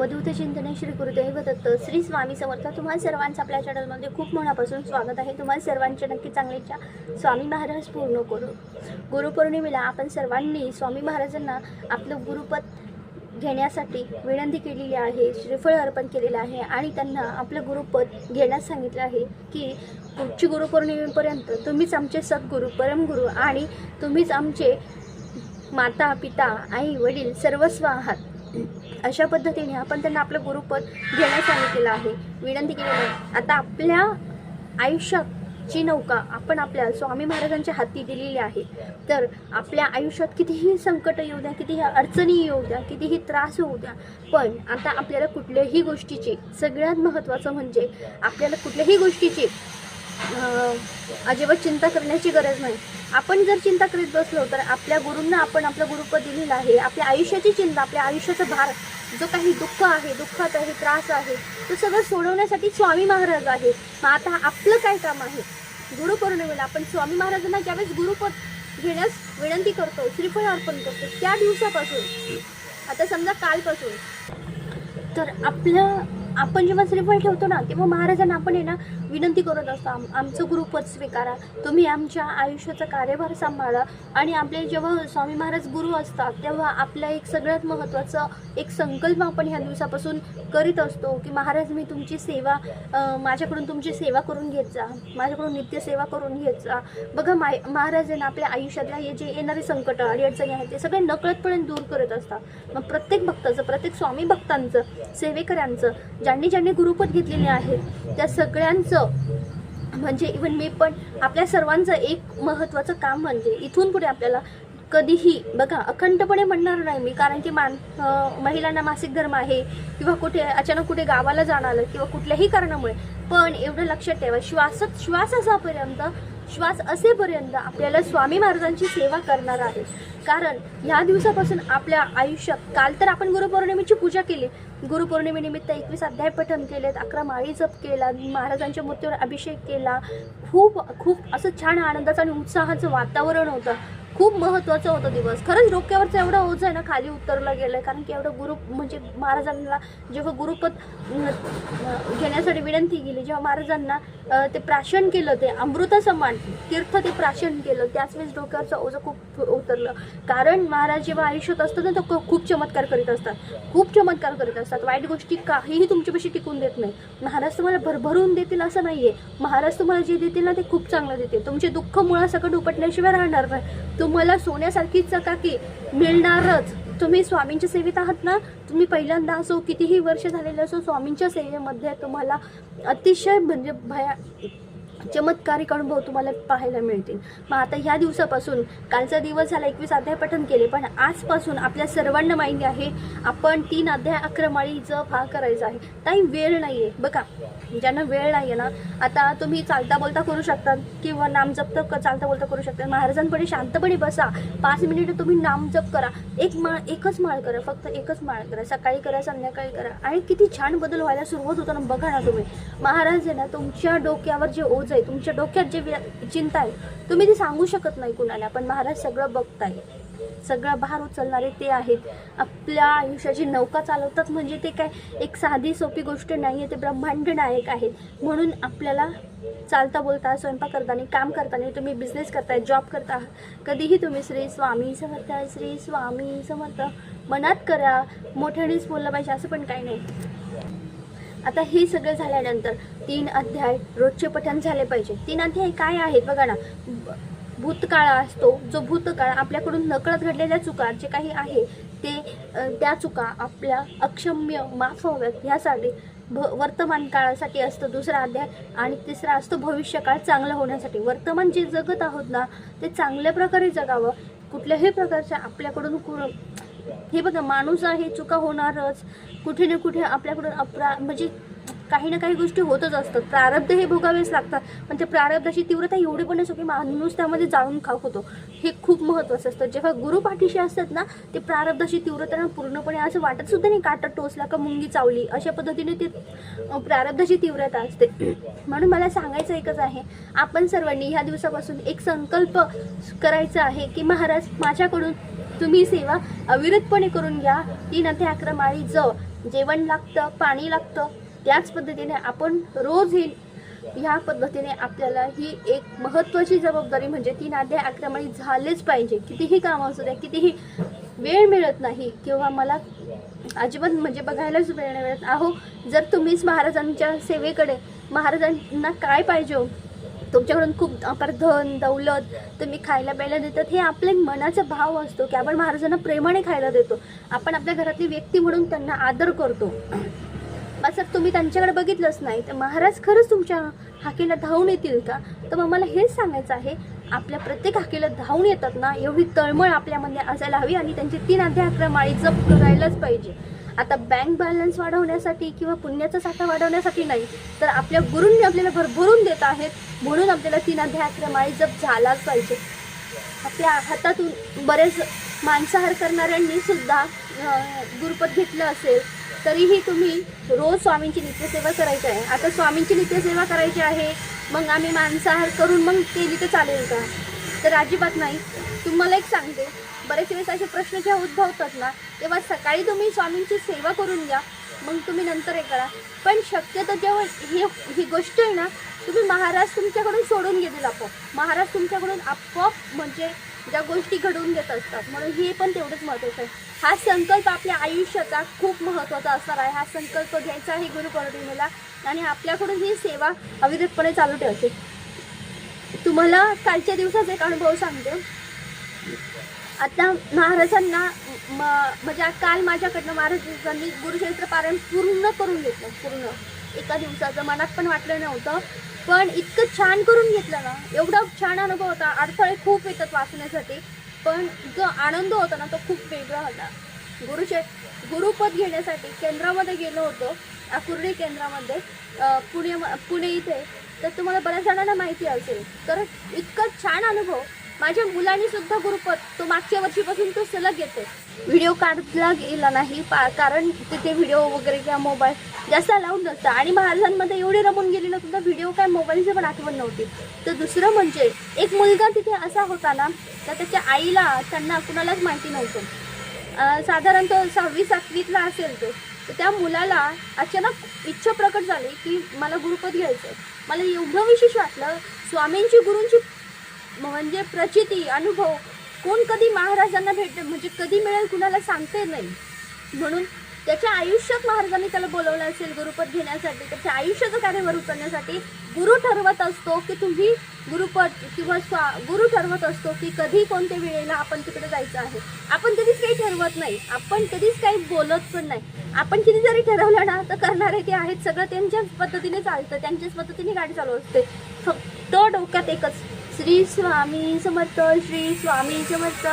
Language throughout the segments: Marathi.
अवधूत चिंतने श्री गुरुदेव दत्त श्री स्वामी समर्थ. तुम्हाला सर्वांचं आपल्या चॅनलमध्ये खूप मनापासून स्वागत आहे. तुम्हाला सर्वांचे नक्की चांगलेच्या स्वामी महाराज पूर्ण करू. गुरुपौर्णिमेला आपण सर्वांनी स्वामी महाराजांना आपलं गुरुपद घेण्यासाठी विनंती केलेली आहे श्रीफळ अर्पण केलेलं आहे आणि त्यांना आपलं गुरुपद घेण्यास सांगितलं आहे की पुढची गुरुपौर्णिमेपर्यंत तुम्हीच आमचे सद्गुरू परमगुरू आणि तुम्हीच आमचे माता पिता आई वडील सर्वस्व आहात. अशा पद्धतीने आपण त्यांना आपलं गुरुपद घेण्यास सांगितलेलं आहे. विनंती केलेली आहे. आता आपल्या आयुष्याची नौका आपण आपल्या स्वामी महाराजांच्या हाती दिलेली आहे. तर आपल्या आयुष्यात कितीही संकट येऊ द्या कितीही अडचणी येऊ द्या कितीही त्रास होऊ द्या पण आता आपल्याला कुठल्याही गोष्टीची सगळ्यात महत्त्वाचं म्हणजे आपल्याला कुठल्याही गोष्टीची अजिबात चिंता करण्याची गरज नाही. आपण जर चिंता करीत बसलो तर आपल्या गुरूंना आपण आपलं गुरुपद दिलेलं आहे. आपल्या आयुष्याची चिंता आपल्या आयुष्याचा भार जो काही दुःख आहे दुःखात आहे त्रास आहे तो सगळं सोडवण्यासाठी स्वामी महाराज आहे. मग आता आपलं काय काम आहे? गुरुपौर्णिमेला आपण स्वामी महाराजांना ज्यावेळेस गुरुपद घेण्यास विनंती करतो श्रीफळ अर्पण करतो त्या दिवसापासून आता समजा कालपासून तर आपलं आपण जेव्हा श्रीफळ ठेवतो ना तेव्हा महाराजांना आपण आहे ना विनंती करत असतो आम आमचं गुरुपद स्वीकारा. तुम्ही आमच्या आयुष्याचा कार्यभार सांभाळा. आणि आपले जेव्हा स्वामी महाराज गुरु असतात तेव्हा आपलं एक सगळ्यात महत्त्वाचं एक संकल्प आपण ह्या दिवसापासून करीत असतो की महाराज मी तुमची सेवा माझ्याकडून तुमची सेवा करून घेत जा. माझ्याकडून नित्य सेवा करून घेत जा. बघा माय महाराज आहे ना आपल्या आयुष्यातल्या हे जे येणारे संकट अडीअडचणी आहेत ते सगळे नकळतपणे दूर करत असतात. मग प्रत्येक भक्ताचं प्रत्येक स्वामी भक्तांचं सेवेकऱ्यांचं ज्यांनी ज्यांनी गुरुपद घेतलेले आहेत त्या सगळ्यांचं म्हणजे इवन मी पण आपल्या सर्वांचं एक महत्त्वाचं काम म्हणजे इथून पुढे आपल्याला कधीही बघा अखंडपणे म्हणणार नाही मी कारण की मान महिलांना मासिक धर्म आहे किंवा कुठे अचानक कुठे गावाला जाणार किंवा कुठल्याही कारणामुळे. पण एवढं लक्षात ठेवा श्वासत श्वास असापर्यंत श्वास असेपर्यंत आपल्याला स्वामी महाराजांची सेवा करणार आहे. कारण ह्या दिवसापासून आपल्या आयुष्यात काल तर आपण गुरुपौर्णिमेची पूजा केली. गुरुपौर्णिमेनिमित्त एकवीस अध्याय पठण केलेत अकरा माळी जप केला महाराजांच्या मूर्तीवर अभिषेक केला. खूप खूप असं छान आनंदाचं आणि उत्साहाचं वातावरण होतं. खूप महत्त्वाचा होता दिवस. खरंच डोक्यावरचं एवढं ओझ आहे ना खाली उतरलं गेलं आहे कारण की एवढं गुरु म्हणजे महाराजांना जेव्हा गुरुपद घेण्यासाठी विनंती केली जेव्हा महाराजांना ते प्राशन केलं ते अमृता समान तीर्थ ते प्राशन केलं त्याच वेळेस डोक्यावरचं ओझं खूप उतरलं. कारण महाराज जेव्हा आयुष्यात असतात ना तर खूप चमत्कार करीत असतात. खूप चमत्कार करीत असतात. वाईट गोष्टी काहीही तुमच्यापाशी टिकून देत नाही. महाराज तुम्हाला भरभरून देतील असं नाही आहे महाराज तुम्हाला जे देतील ना ते खूप चांगलं देतील. तुमचे दुःख मुळासकट उपटल्याशिवाय राहणार नाही. तुम्हाला सोन्यासारखी चकाकी मिळणारच. तुम्ही स्वामींच्या सेवेत आहात ना? तुम्ही पहिल्यांदा असो कितीही वर्ष झालेले असो स्वामींच्या सेवेमध्ये तुम्हाला अतिशय म्हणजे भया चमत्कारिक अनुभव तुम्हाला पाहायला मिळतील. मग आता ह्या दिवसापासून कालचा दिवस झाला एकवीस अध्याय पठण केले पण आजपासून आपल्या सर्वांना माहिती आहे आपण तीन अध्याय अक्रमाळी जप हा करायचा आहे. काही वेळ नाही आहे बघा ज्यांना वेळ नाही आहे ना आता तुम्ही चालता बोलता करू शकता किंवा नामजप तर क- चालता बोलता करू शकता. महाराजांपुढे शांतपणे बसा. पाच मिनिटं तुम्ही नामजप करा. एक माळ एकच माळ करा. फक्त एकच माळ करा. सकाळी करा संध्याकाळी करा. आणि किती छान बदल व्हायला सुरुवात होतो ना बघा ना तुम्ही. महाराज आहे ना तुमच्या डोक्यावर जे ओझ आहे तुमच्या डोक्यात जे व्य- चिंता आहे तुम्ही ती सांगू शकत नाही कुणाला पण महाराज सगळं बघताय. सगळं भार उचलणारे ते आहेत. आपल्या आयुष्याची नौका चालवतात म्हणजे ते काय एक साधी सोपी गोष्ट नाही आहे ते ब्रह्मांड नायक आहेत. म्हणून आपल्याला चालता बोलता स्वयंपाक करताना काम करताना तुम्ही बिझनेस करताय जॉब करता. कधीही तुम्ही श्री स्वामी समर्थ श्री स्वामी समर्थ मनात करा. मोठ्यानेच बोललं पाहिजे असं पण काही नाही. आता हे सगळं झाल्यानंतर तीन अध्याय रोजचे पठण झाले पाहिजे. तीन अध्याय काय आहेत बघा ना. भूतकाळ असतो जो भूतकाळ आपल्याकडून नकळत घडलेल्या चुका जे काही आहे ते त्या चुका आपल्या अक्षम्य माफ व्हाव्यात. ह्यासाठी भ वर्तमान काळासाठी असतं दुसरा अध्याय आणि तिसरा असतो भविष्यकाळ चांगलं होण्यासाठी. वर्तमान जे जगत आहोत ना ते चांगल्या प्रकारे जगावं. कुठल्याही प्रकारच्या आपल्याकडून कु हे बघा माणूस आहे चुका होणारच. कुठे ना कुठे आपल्याकडून अपरा म्हणजे काही ना काही गोष्टी होतच असतात. प्रारब्ध हे भोगावेच लागतात. पण त्या प्रारब्धाची तीव्रता एवढी पण असो की माणूस त्यामध्ये जाळून खाक होतो. हे खूप महत्त्वाचं असतं. जेव्हा गुरु पाठीशी असतात ना ते प्रारब्धाची तीव्रता पूर्णपणे असं वाटत सुद्धा नाही काटा टोचला का मुंगी चावली. अशा पद्धतीने ते प्रारब्धाची तीव्रता असते. म्हणून मला सांगायचं एकच आहे आपण सर्वांनी ह्या दिवसापासून एक संकल्प करायचा आहे की महाराज माझ्याकडून तुम्ही सेवा अविरतपणे करून घ्या. तीन अध्याय अकरा माळी जेवण लागतं पाणी लागतं. त्याच पद्धतीने आपण रोज ही ह्या पद्धतीने आपल्याला ही एक महत्त्वाची जबाबदारी म्हणजे ती नाद्या आक्रमणी झालेच पाहिजे. कितीही कामं असू द्या कितीही वेळ मिळत नाही किंवा मला अजिबात म्हणजे बघायलाच वेळ नाही मिळत. अहो जर तुम्हीच महाराजांच्या सेवेकडे महाराजांना काय पाहिजे हो? तुमच्याकडून खूप अपार धन दौलत तुम्ही खायला प्यायला देतात हे आपले मनाचा भाव असतो की आपण महाराजांना प्रेमाने खायला देतो. आपण आपल्या घरातली व्यक्ती म्हणून त्यांना आदर करतो. असं तुम्ही त्यांच्याकडे बघितलंच नाही तर महाराज खरंच तुमच्या हाकेला धावून येतील का? तर मग मला हेच सांगायचं आहे आपल्या प्रत्येक हाकेला धावून येतात ना एवढी तळमळ आपल्यामध्ये असायला हवी आणि त्यांची तीन अध्याय अकरा माळी जप करायलाच पाहिजे. आता बँक बॅलन्स वाढवण्यासाठी किंवा पुण्याचा साठा वाढवण्यासाठी नाही तर आपल्या गुरूंनी आपल्याला भरभरून देत आहेत म्हणून आपल्याला तीन अध्याक्रमाळी जप झालाच पाहिजे. आपल्या हातातून बरेच मांसाहार करणाऱ्यांनी सुद्धा गुरुपद घेतलं असेल तरीही तुम्ही रोज स्वामींची नित्यसेवा करायची आहे. आता स्वामींची नित्यसेवा करायची आहे मग आम्ही मांसाहार करून मग केली तर चालेल का? तर अजिबात नाही. तुम्हाला एक सांगते बरेच वेळेस असे प्रश्न जेव्हा उद्भवतात ना तेव्हा सकाळी तुम्ही स्वामींची सेवा करून घ्या मग तुम्ही नंतर हे करा. पण शक्यतो जेव्हा ही ही गोष्ट आहे ना तुम्ही महाराज तुमच्याकडून सोडून घेतील आपोआप. महाराज तुमच्याकडून आपोआप म्हणजे ज्या गोष्टी घडवून घेत असतात म्हणून हे पण तेवढंच महत्त्वाचं आहे. हा संकल्प आपल्या आयुष्याचा खूप महत्त्वाचा असणार आहे. हा संकल्प घ्यायचा आहे गुरुपौर्णिमेला आणि आपल्याकडून ही सेवा अविरतपणे चालू ठेवते तुम्हाला कालच्या दिवसाचा एक अनुभव सांगते. आता महाराजांना म- म्हणजे काल माझ्याकडनं महाराजांनी गुरुचरित्र पारायण पूर्ण करून घेतलं पूर्ण. एका दिवसाचं मनात पण वाटलं नव्हतं पण इतकं छान करून घेतलं ना एवढा छान अनुभव होता. अडथळे खूप येतात वाचण्यासाठी पण जो आनंद होता ना तो खूप वेगळा होता. गुरुचे गुरुपद घेण्यासाठी केंद्रामध्ये गेलो होतो आकुर्डी केंद्रामध्ये पुणे पुणे इथे. तर तुम्हाला बऱ्याच जणांना माहिती असेल तर इतका छान अनुभव माझ्या मुलांनी सुद्धा गुरुपद. तो मागच्या वर्षीपासून तो सलग येतो व्हिडिओ काढला गेला नाही पा कारण तिथे व्हिडिओ वगैरे किंवा मोबाईल जास्त अलाउड नसतं आणि महाराजांमध्ये एवढे रमून गेले ना सुद्धा व्हिडिओ काय मोबाईलची पण आठवण नव्हती. तर दुसरं म्हणजे एक मुलगा तिथे असा होता ना तर त्याच्या आईला त्यांना कुणालाच माहिती नव्हतं. साधारणतः साधारण तो सहावी सातवीतला असेल तो. तर त्या मुलाला अचानक इच्छा प्रकट झाली की मला गुरुपद घ्यायचं आहे मला एवढं विशेष वाटलं स्वामींची गुरूंची म्हणजे प्रचिती अनुभव. कोण कधी महाराजांना भेट म्हणजे कधी मिळेल कुणाला सांगते नाही. म्हणून त्याच्या आयुष्यात महाराजांनी त्याला बोलवलं असेल गुरुपद घेण्यासाठी त्याच्या आयुष्याचं कार्यवर उतरण्यासाठी गुरु ठरवत असतो की तुम्ही गुरुपद किंवा स्वा गुरु ठरवत असतो की कधी कोणत्या वेळेला आपण तिकडे जायचं आहे. आपण कधीच काही ठरवत नाही. आपण कधीच काही बोलत पण नाही. आपण किती जरी ठरवलं ना तर करणारे ते आहेत. सगळं त्यांच्याच पद्धतीने चालतं. त्यांच्याच पद्धतीने गाडी चालू असते. फक्त डोक्यात एकच श्री स्वामी समर्थ श्री स्वामी समर्थ.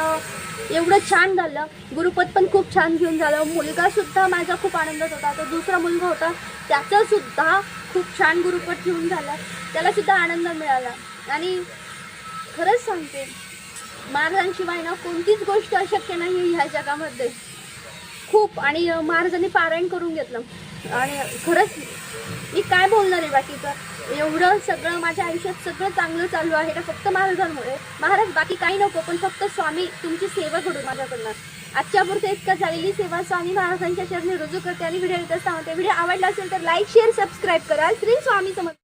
एवढं छान झालं. गुरुपद पण खूप छान घेऊन झालं. मुलगासुद्धा माझा खूप आनंदात होता. तो दुसरा मुलगा होता. त्याचंसुद्धा खूप छान गुरुपद घेऊन झाला. त्यालासुद्धा आनंद मिळाला. आणि खरंच सांगते महाराजांशिवाय ना कोणतीच गोष्ट अशक्य नाही ह्या जगामध्ये. खूप. आणि महाराजांनी पारायण करून घेतलं. आणि खरंच मी काय बोलणार आहे बाकीचं एवढं सगळं माझ्या आयुष्यात सगळं चांगलं चालू आहे का फक्त महाराजांमुळे. महाराज बाकी काही नको पण फक्त स्वामी तुमची सेवा घडू माझ्याकडनं. आजच्या पुरते इतका झालेली सेवा स्वामी महाराजांच्या चरणी रुजू करते आणि व्हिडिओ येत असता व्हिडिओ आवडला असेल तर लाईक शेअर सबस्क्राईब करा. श्री स्वामी समर्थ